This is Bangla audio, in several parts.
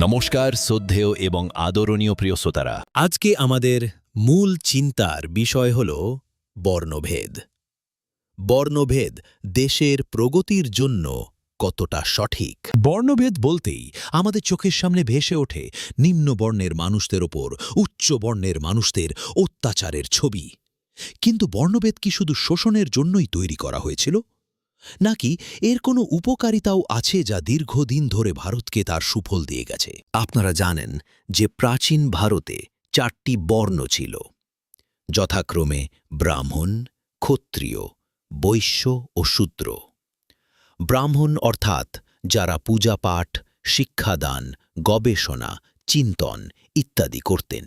নমস্কার, শ্রদ্ধেয় এবং আদরণীয় প্রিয় শ্রোতারা। আজকে আমাদের মূল চিন্তার বিষয় হল বর্ণভেদ। বর্ণভেদ দেশের প্রগতির জন্য কতটা সঠিক? বর্ণভেদ বলতেই আমাদের চোখের সামনে ভেসে ওঠে নিম্ন বর্ণের মানুষদের ওপর, উচ্চ বর্ণের মানুষদের অত্যাচারের ছবি। কিন্তু বর্ণভেদ কি শুধু শোষণের জন্যই তৈরি করা হয়েছিল? নাকি এর কোনো উপকারিতাও আছে যা দীর্ঘদিন ধরে ভারতকে তার সুফল দিয়ে গেছে? আপনারা জানেন যে প্রাচীন ভারতে চারটি বর্ণ ছিল। যথাক্রমে ব্রাহ্মণ, ক্ষত্রিয়, বৈশ্য ও শূদ্র। ব্রাহ্মণ অর্থাৎ যারা পূজাপাঠ, শিক্ষাদান, গবেষণা, চিন্তন ইত্যাদি করতেন।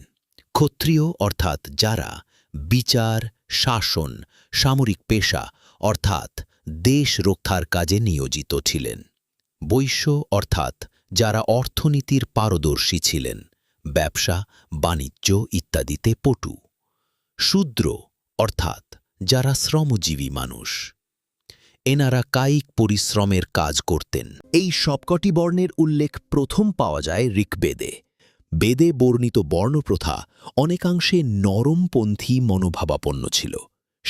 ক্ষত্রিয় অর্থাৎ যারা বিচার, শাসন, সামরিক পেশা অর্থাৎ দেশ রক্ষার কাজে নিয়োজিত ছিলেন। বৈশ্য অর্থাৎ যারা অর্থনীতির পারদর্শী ছিলেন, ব্যবসা, বাণিজ্য ইত্যাদিতে পটু। শূদ্র অর্থাৎ যারা শ্রমজীবী মানুষ। এনারা কায়িক পরিশ্রমের কাজ করতেন। এই সবকটি বর্ণের উল্লেখ প্রথম পাওয়া যায় ঋগ্বেদে। বেদে বর্ণিত বর্ণপ্রথা অনেকাংশে নরমপন্থী মনোভাবাপন্ন ছিল।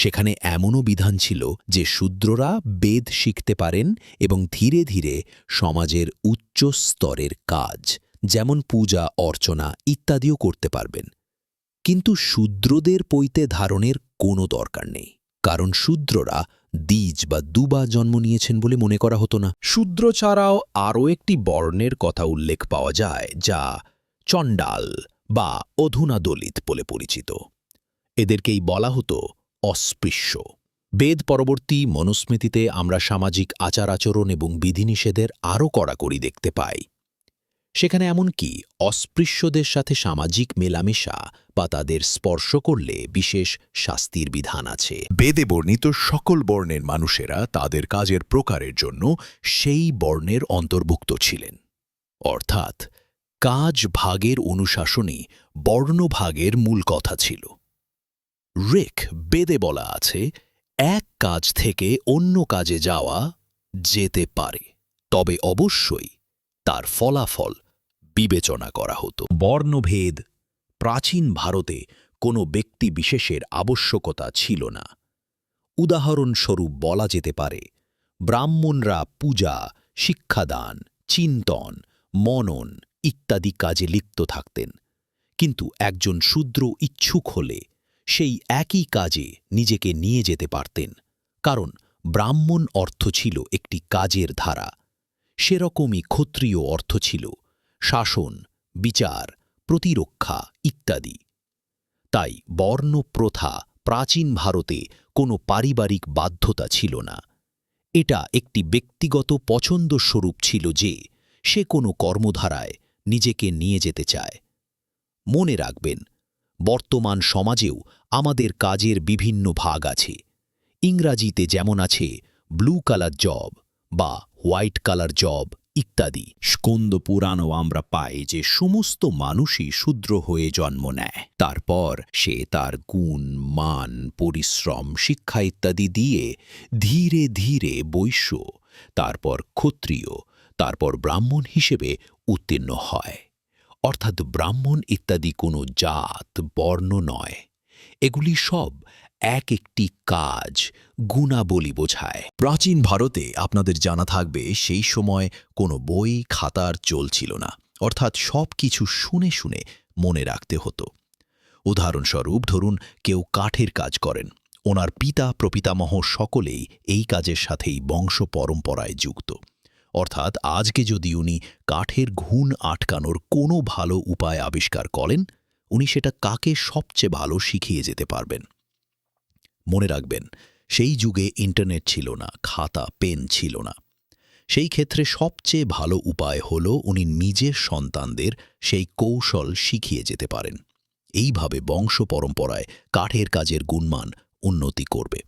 সেখানে এমনও বিধান ছিল যে শূদ্ররা বেদ শিখতে পারেন এবং ধীরে ধীরে সমাজের উচ্চ স্তরের কাজ, যেমন পূজা, অর্চনা ইত্যাদিও করতে পারবেন। কিন্তু শূদ্রদের পৈতে ধারণের কোনো দরকার নেই, কারণ শূদ্ররা দ্বিজ বা দুবা জন্ম নিয়েছেন বলে মনে করা হতো না। শূদ্র ছাড়াও আরও একটি বর্ণের কথা উল্লেখ পাওয়া যায়, যা চণ্ডাল বা অধুনা দলিত বলে পরিচিত। এদেরকেই বলা হতো অস্পৃশ্য। বেদ পরবর্তী মনুস্মৃতিতে আমরা সামাজিক আচার আচরণ এবং বিধিনিষেধের আরও কড়াকড়ি দেখতে পাই। সেখানে এমনকি অস্পৃশ্যদের সাথে সামাজিক মেলামেশা বা তাদের স্পর্শ করলে বিশেষ শাস্তির বিধান আছে। বেদে বর্ণিত সকল বর্ণের মানুষেরা তাদের কাজের প্রকারের জন্য সেই বর্ণের অন্তর্ভুক্ত ছিলেন। অর্থাৎ, কাজ ভাগের অনুশাসনই বর্ণভাগের মূল কথা ছিল। রেক বেদে বলা আছে, এক কাজ থেকে অন্য কাজে যাওয়া যেতে পারে। তবে অবশ্যই তার ফলাফল বিবেচনা করা হতো। বর্ণভেদ প্রাচীন ভারতে কোনো ব্যক্তি বিশেষের আবশ্যকতা ছিল না। উদাহরণস্বরূপ বলা যেতে পারে, ব্রাহ্মণরা পূজা, শিক্ষাদান, চিন্তন, মনন ইত্যাদি কাজে লিপ্ত থাকতেন। কিন্তু একজন শূদ্র ইচ্ছুক হলে সেই একই কাজে নিজেকে নিয়ে যেতে পারতেন, কারণ ব্রাহ্মণ অর্থ ছিল একটি কাজের ধারা। সেরকমই ক্ষত্রিয় অর্থ ছিল শাসন, বিচার, প্রতিরক্ষা ইত্যাদি। তাই বর্ণ প্রথা প্রাচীন ভারতে কোনো পারিবারিক বাধ্যতা ছিল না। এটা একটি ব্যক্তিগত পছন্দস্বরূপ ছিল যে সে কোনো কর্মধারায় নিজেকে নিয়ে যেতে চায়। মনে রাখবেন বর্তমান সমাজেও আমাদের কাজের বিভিন্ন ভাগ আছে। ইংরাজিতে যেমন আছে ব্লু কালার জব বা হোয়াইট কালার জব ইত্যাদি। স্কন্দ পুরাণও আমরা পাই যে সমস্ত মানুষই শূদ্র হয়ে জন্ম নেয়। তারপর সে তার গুণ, মান, পরিশ্রম, শিক্ষা ইত্যাদি দিয়ে ধীরে ধীরে বৈশ্য, তারপর ক্ষত্রিয়, তারপর ব্রাহ্মণ হিসেবে উত্তীর্ণ হয়। অর্থাৎ ব্রাহ্মণ ইত্যাদি কোনো জাত, বর্ণ নয়। এগুলি সব এক একটি কাজ, গুণাবলী বোঝায়। প্রাচীন ভারতে আপনাদের জানা থাকবে সেই সময় কোনো বই, খাতার চলছিল না। অর্থাৎ সব কিছু শুনে শুনে মনে রাখতে হতো। উদাহরণস্বরূপ ধরুন, কেউ কাঠের কাজ করেন। ওনার পিতা, প্রপিতামহ সকলেই এই কাজের সাথেই বংশ পরম্পরায় যুক্ত। অর্থাৎ আজকে যদি উনি কাঠের ঘুণ আটকানোর কোনো ভালো উপায় আবিষ্কার করেন, উনি সেটা কাকে সবচেয়ে ভালো শিখিয়ে যেতে পারবেন? মনে রাখবেন, সেই যুগে ইন্টারনেট ছিল না, খাতা, পেন ছিল না। সেই ক্ষেত্রে সবচেয়ে ভালো উপায় হল উনি নিজের সন্তানদের সেই কৌশল শিখিয়ে যেতে পারেন। এইভাবে বংশ পরম্পরায় কাঠের কাজের গুণমান উন্নতি করবে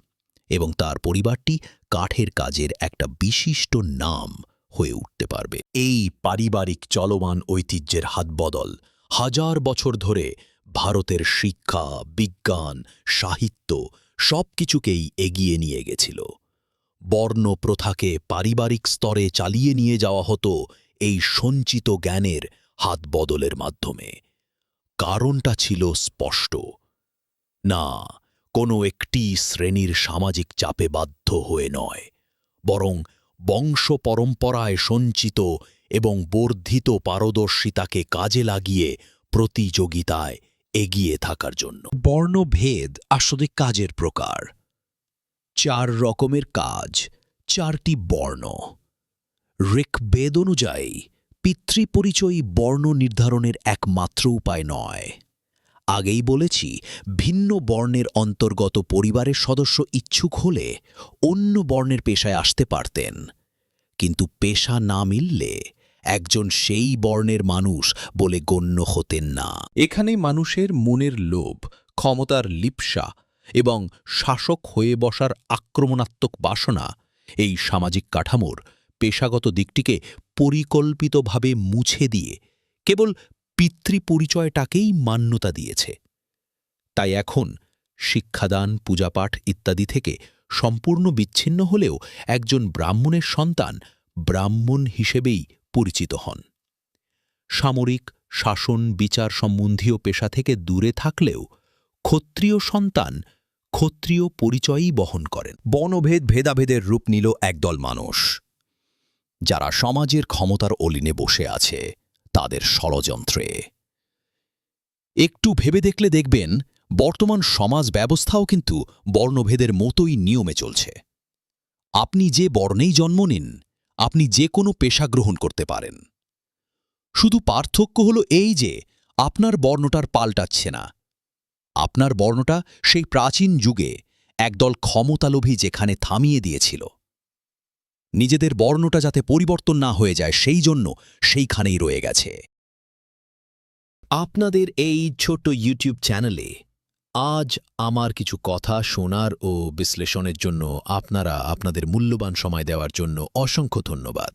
এবং তার পরিবারটি কাঠের কাজের একটা বিশিষ্ট নাম হয়ে উঠতে পারবে। এই পারিবারিক চলমান ঐতিহ্যের হাতবদল হাজার বছর ধরে ভারতের শিক্ষা, বিজ্ঞান, সাহিত্য সব কিছুকেই এগিয়ে নিয়ে গেছিল। বর্ণ প্রথাকে পারিবারিক স্তরে চালিয়ে নিয়ে যাওয়া হতো এই সঞ্চিত জ্ঞানের হাত বদলের মাধ্যমে। কারণটা ছিল স্পষ্ট। না, কোনো একটি শ্রেণির সামাজিক চাপে বাধ্য হয়ে নয়, বরং বংশ পরম্পরায় সঞ্চিত এবং বর্ধিত পারদর্শিতাকে কাজে লাগিয়ে প্রতিযোগিতায় এগিয়ে থাকার জন্য। বর্ণভেদ আসলে কাজের প্রকার। চার রকমের কাজ, চারটি বর্ণ। ঋকবেদ অনুযায়ী পিতৃপরিচয়ী বর্ণ নির্ধারণের একমাত্র উপায় নয়। আগেই বলেছি, ভিন্ন বর্ণের অন্তর্গত পরিবারের সদস্য ইচ্ছুক হলে অন্য বর্ণের পেশায় আসতে পারতেন। কিন্তু পেশা না মিললে একজন সেই বর্ণের মানুষ বলে গণ্য হতেন না। এখানে মানুষের মনের লোভ, ক্ষমতার লিপ্সা এবং শাসক হয়ে বসার আক্রমণাত্মক বাসনা, এই সামাজিক কাঠামোর পেশাগত দিকটিকে পরিকল্পিতভাবে মুছে দিয়ে কেবল পিতৃপরিচয়টাকেই মান্যতা দিয়েছে। তাই এখন শিক্ষাদান, পূজাপাঠ ইত্যাদি থেকে সম্পূর্ণ বিচ্ছিন্ন হলেও একজন ব্রাহ্মণের সন্তান ব্রাহ্মণ হিসেবেই পরিচিত হন। সামরিক, শাসন, বিচার সম্বন্ধীয় পেশা থেকে দূরে থাকলেও ক্ষত্রিয় সন্তান ক্ষত্রিয় পরিচয়ই বহন করেন। বনভেদ, ভেদাভেদের রূপ নিল একদল মানুষ, যারা সমাজের ক্ষমতার অলিনে বসে আছে। তাদের ষড়যন্ত্রে। একটু ভেবে দেখলে দেখবেন, বর্তমান সমাজ ব্যবস্থাও কিন্তু বর্ণভেদের মতোই নিয়মে চলছে। আপনি যে বর্ণেই জন্ম নিন, আপনি যে কোনো পেশা গ্রহণ করতে পারেন। শুধু পার্থক্য হল এই যে, আপনার বর্ণটার পাল্টাচ্ছে না। আপনার বর্ণটা সেই প্রাচীন যুগে একদল ক্ষমতালোভী যেখানে থামিয়ে দিয়েছিল। নিজেদের বর্ণটা যাতে পরিবর্তন না হয়ে যায়, সেই জন্য সেইখানেই রয়ে গেছে। আপনাদের এই ছোট্ট ইউটিউব চ্যানেলে আজ আমার কিছু কথা শোনার ও বিশ্লেষণের জন্য আপনারা আপনাদের মূল্যবান সময় দেওয়ার জন্য অসংখ্য ধন্যবাদ।